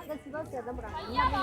அத சிவாஜி அதான் போறாங்க எல்லாமே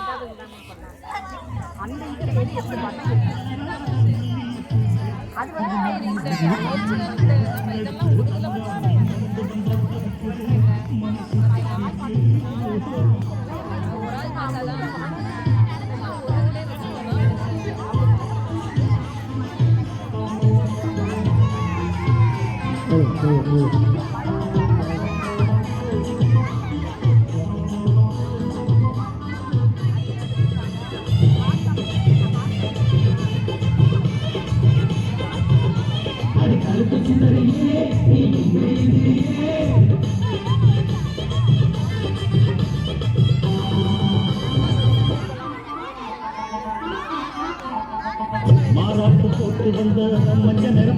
மாறாட்டு போட்டு வந்த மஞ்ச நிற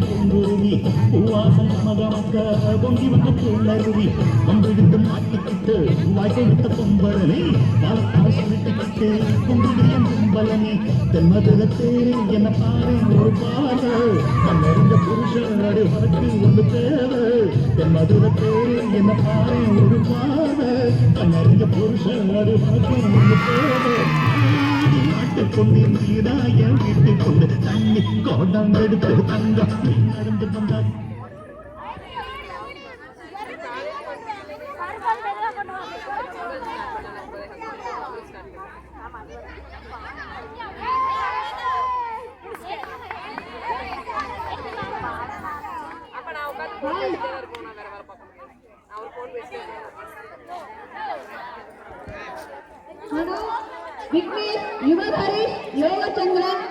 பூங்குருவி பூவாசம் மகமக்க பொங்கி வந்த பூண்டருவி அம்பிடித்து மாட்டிக்கிட்டு வாய்க்கை விட்ட பொம்பலனே பாலத்தால் சுருட்டிக்கிட்டு பொங்குடியம் பொம்பலனே தென்மதுர தேரி என்ன பாரு ஒரு பாரு கண்ணறிந்த புருஷன் அடி வழக்கு ஒன்று தேவை தென்மதுர தேரி என்ன பாரு ஒரு பாரு கண்ணறிந்த புருஷன் அடி வழக்கு ஒன்று தேவை பொண்ணு நீராய என் கொண்டு தண்ணி கோடம் எடுத்து அங்க நடந்து வந்தார். அப்ப விக்னேஷ் யுவ ஹரிஷ் யோகச்சந்திரன்